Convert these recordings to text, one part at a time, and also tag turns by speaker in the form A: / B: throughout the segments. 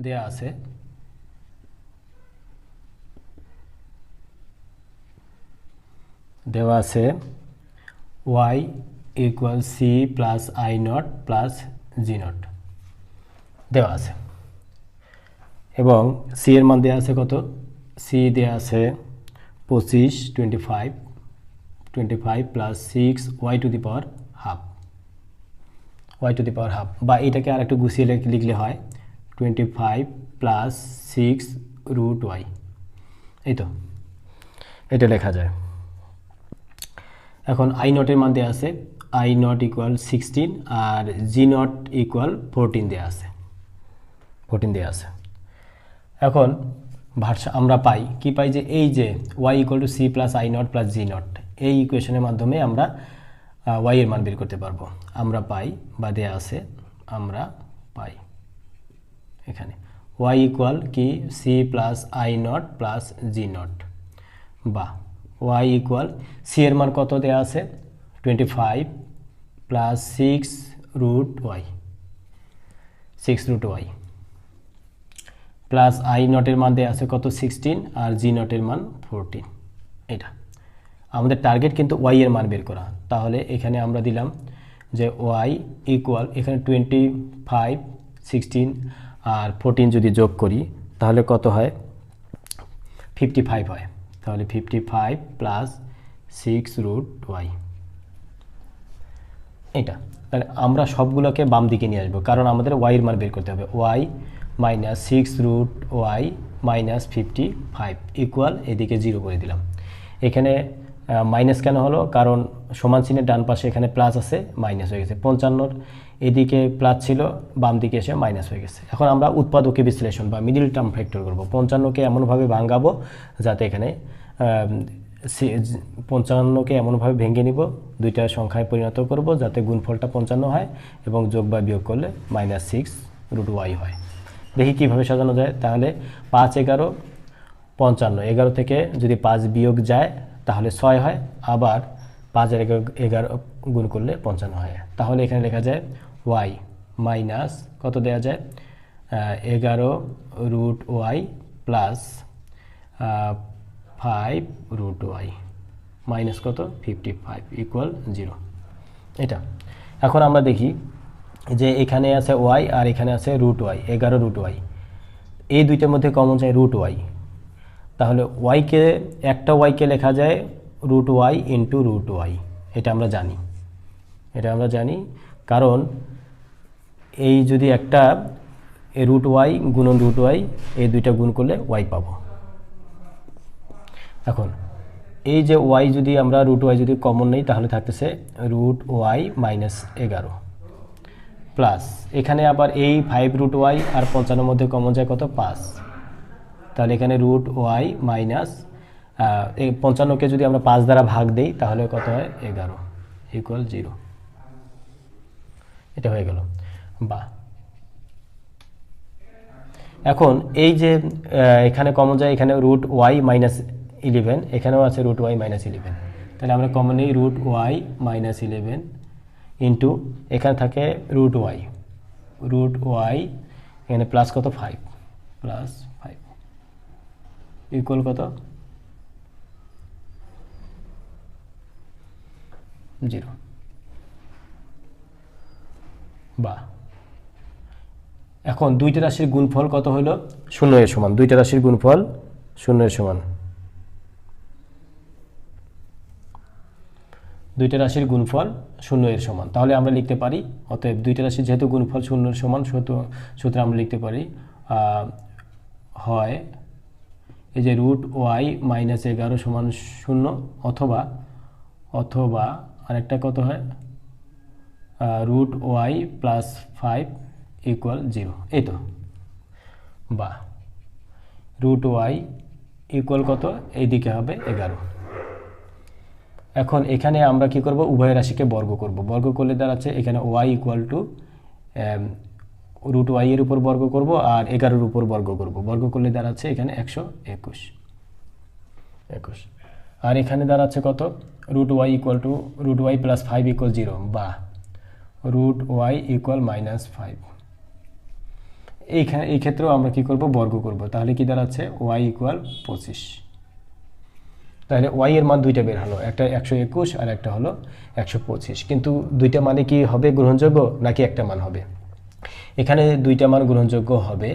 A: দেয়া আছে। দেওয়া আছে Y equal C plus I naught plus G naught দেওয়া আছে। এবং সি এর মান দেওয়া আছে কত? সি দেওয়া আছে পঁচিশ twenty five twenty five plus six Y to the power half Y to the power half বা এটাকে আর একটু গুছিয়ে লেখ- লিখলে হয়। Twenty five plus six root Y এই তো এটা লেখা যায়। এখন আই নটের মান দেওয়া আছে। আই নট ইকুয়াল সিক্সটিন আর জি নট ইকুয়াল ফোরটিন দেওয়া আছে। ফোরটিন দেওয়া আছে। এখন ভার্সা, আমরা পাই, কি পাই যে এই যে Y equal to C plus I naught plus G naught এই ইকুয়েশনের মাধ্যমে আমরা ওয়াই এর মান বের করতে পারব। আমরা পাই বা দেয়া আছে, আমরা পাই। এখানে। ওয়াই ইকুয়াল কি? C plus I naught plus G naught বা ওয়াই ইকুয়াল সি এর মান কত দেওয়া আছে? Twenty five plus six root Y six root Y plus I নটের মান দেওয়া আছে কত? সিক্সটিন আর জি নটের মান ফোরটিন এটা। আমাদের টার্গেট কিন্তু ওয়াই এর মান বের করা। তাহলে এখানে আমরা দিলাম যে ওয়াই ইকুয়াল এখানে টোয়েন্টি ফাইভ সিক্সটিন আর ফোরটিন যদি যোগ করি, তাহলে কত হয়? ফিফটি ফাইভ হয়। তাহলে fifty five plus six root Y এটা তাহলে আমরা সবগুলোকে বাম দিকে নিয়ে আসব, কারণ আমাদের ওয়াইয়ের মান বের করতে হবে। Y minus six root Y minus fifty five equal এদিকে জিরো করে দিলাম। এখানে মাইনাস কেন হলো? কারণ সমান চিহ্নের ডান পাশে এখানে প্লাস আছে মাইনাস হয়ে গেছে। পঞ্চান্নর এদিকে প্লাস ছিল বাম দিকে এসে মাইনাস হয়ে গেছে। এখন আমরা উৎপাদকে বিশ্লেষণ বা মিডিল টার্ম ফ্যাক্টর করব। পঞ্চান্নকে এমনভাবে ভাঙাবো যাতে এখানে পঞ্চান্নকে এমনভাবে ভেঙে নিব, দুইটা সংখ্যায় পরিণত করব যাতে গুণফলটা পঞ্চান্ন হয় এবং যোগ বা বিয়োগ করলে মাইনাস সিক্স রুট ওয়াই হয়। দেখি কীভাবে সাজানো যায়। তাহলে পাঁচ এগারো, পঞ্চান্ন। এগারো থেকে যদি পাঁচ বিয়োগ যায়, তাহলে ছয় হয়। আবার পাঁচ আর এগারো এগারো গুণ করলে পঞ্চান্ন হয়। তাহলে এখানে লেখা যায় ওয়াই মাইনাস কত দেওয়া যায়? এগারো root Y plus five root Y minus কত? ফিফটি ফাইভ ইকুয়াল জিরো এটা। এখন আমরা দেখি যে এখানে আছে ওয়াই আর এখানে আছে রুট ওয়াই এগারো রুট ওয়াই এই দুইটার মধ্যে কমন চাই রুট ওয়াই তাহলে ওয়াইকে একটা ওয়াইকে লেখা যায় root Y into root Y এটা আমরা জানি। এটা আমরা জানি কারণ এই যদি একটা রুট ওয়াই গুণন রুট ওয়াই এই দুইটা গুণ করলে ওয়াই পাবো। এখন, এই যে ওয়াই যদি আমরা রুট ওয়াই যদি কমন নেই, তাহলে থাকতেছে রুট ওয়াই মাইনাস এগারো। প্লাস এখানে আবার এই ফাইভ রুট ওয়াই আর পঞ্চান্নর মধ্যে কমন যায় কত? পাঁচ। তাহলে এখানে রুট ওয়াই মাইনাস এই পঞ্চান্নকে যদি আমরা পাঁচ দ্বারা ভাগ দেই, তাহলে কত হয়? এগারো ইকুয়াল জিরো এটা হয়ে গেল। বা এখন এই যে এখানে কমন যায় এখানে রুট ওয়াই মাইনাস ইলেভেন এখানেও আছে রুট ওয়াই মাইনাস ইলেভেন তাহলে আমরা কমন নিই root Y minus eleven into এখানে থাকে রুট ওয়াই রুট ওয়াই এখানে প্লাস কত? ফাইভ প্লাস ফাইভ ইকুয়াল কত? জিরো। বা। এখন দুইটা রাশির গুণফল কত হলো শূন্য এর সমান। দুইটা রাশির গুণফল শূন্য এর সমান। দুইটা রাশির গুণফল শূন্য এর সমান। তাহলে আমরা লিখতে পারি, অতএব দুইটা রাশির যেহেতু গুণফল শূন্য এর সমান, সুত- সুতরাং আমরা লিখতে পারি হয় এই যে রুট ওয়াই মাইনাস এগারো সমান শূন্য, অথবা অথবা আরেকটা কত হয়? Root Y plus five equal zero এই তো। বা রুট ওয়াই ইকুয়াল কত? এইদিকে হবে এগারো। এখন এখানে আমরা কি করব? উভয় রাশিকে বর্গ করব। বর্গ করলে দাঁড়াচ্ছে এখানে Y equal to root Y এর উপর বর্গ করব আর এগারোর উপর বর্গ করব। বর্গ করলে দাঁড়াচ্ছে এখানে একশো একুশ। একুশ। আর এখানে দাঁড়াচ্ছে কত? Root Y equal to root Y plus five equal zero বা root Y equal minus five এইখানে, এই ক্ষেত্রেও আমরা কি করব? বর্গ করব। তাহলে কি দাঁড়াচ্ছে? ওয়াই ইকুয়াল পঁচিশ। তাহলে ওয়াই এর মান দুইটা বের হলো। একটা একশো একুশ আর একটা হলো একশো পঁচিশ। কিন্তু দুইটা মানে কি হবে গ্রহণযোগ্য নাকি একটা মান হবে? এখানে দুইটা মান গ্রহণযোগ্য হবে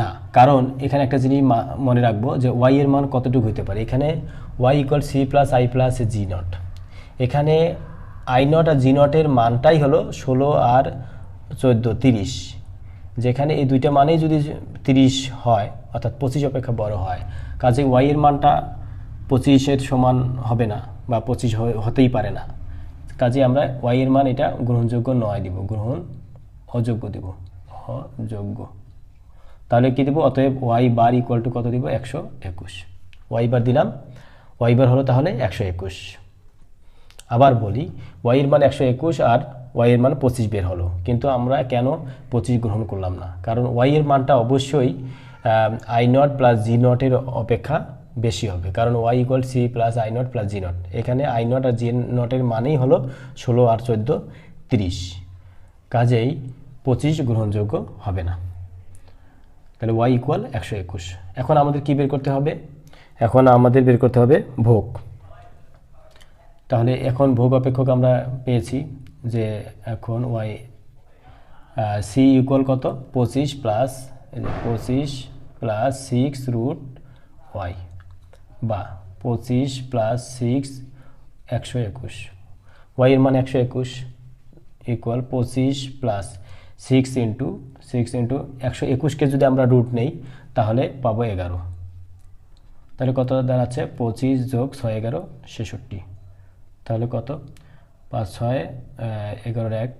A: না। কারণ এখানে একটা জিনিস মনে রাখব যে ওয়াই এর মান কতটুকু হতে পারে? এখানে Y equal C plus I plus G naught এখানে আই নট আর জি নটের মানটাই হলো ষোলো আর চোদ্দ, তিরিশ। যেখানে এই দুইটা মানেই যদি তিরিশ হয়, অর্থাৎ পঁচিশ অপেক্ষা বড় হয়, কাজে ওয়াই এর মানটা পঁচিশের সমান হবে না বা পঁচিশ হতেই পারে না। কাজে আমরা ওয়াই এর মান এটা গ্রহণযোগ্য নয় দিব, গ্রহণ অযোগ্য দিব, অযোগ্য। তাহলে কি দিব? অতএব ওয়াই বার ইকুয়াল টু কত দিব? একশো একুশ। ওয়াই বার দিলাম ওয়াই বার হলো তাহলে একশো একুশ। আবার বলি ওয়াইয়ের মান একশো একুশ আর ওয়াইয়ের মান পঁচিশ বের হলো। কিন্তু আমরা কেন পঁচিশ গ্রহণ করলাম না? কারণ ওয়াইয়ের মানটা অবশ্যই আই নট প্লাস জি নটের অপেক্ষা বেশি হবে। কারণ Y equal C plus I naught plus G naught এখানে আই নট আর জি নটের মানেই হলো ষোলো আর চোদ্দ, তিরিশ। কাজেই পঁচিশ গ্রহণযোগ্য হবে না। তাহলে ওয়াই ইকুয়াল একশো একুশ। এখন আমাদের কী বের করতে হবে? এখন আমাদের বের করতে হবে ভোগ। তাহলে এখন ভোগ অপেক্ষক আমরা পেয়েছি যে এখন ওয়াই সি ইকুয়াল কত? পঁচিশ প্লাস পঁচিশ প্লাস সিক্স রুট ওয়াই বা পঁচিশ প্লাস সিক্স একশো একুশ। ওয়াই এর মান একশো একুশ ইকুয়াল পঁচিশ plus six into six into একশো একুশকে যদি আমরা রুট নেই, তাহলে পাবো এগারো। তাহলে কত দাঁড়াচ্ছে পঁচিশ যোগ ছয় এগারো, ছেষট্টি। তাহলে কত? পাঁচ ছয় এগারোর এক,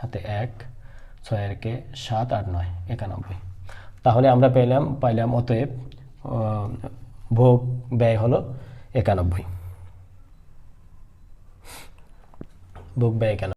A: হাতে এক, ছয় একে সাত, আট, নয়, একানব্বই। তাহলে আমরা পেলাম, পাইলাম, অতএব ভোগ ব্যয় হলো একানব্বই। ভোগ ব্যয় একানব্বই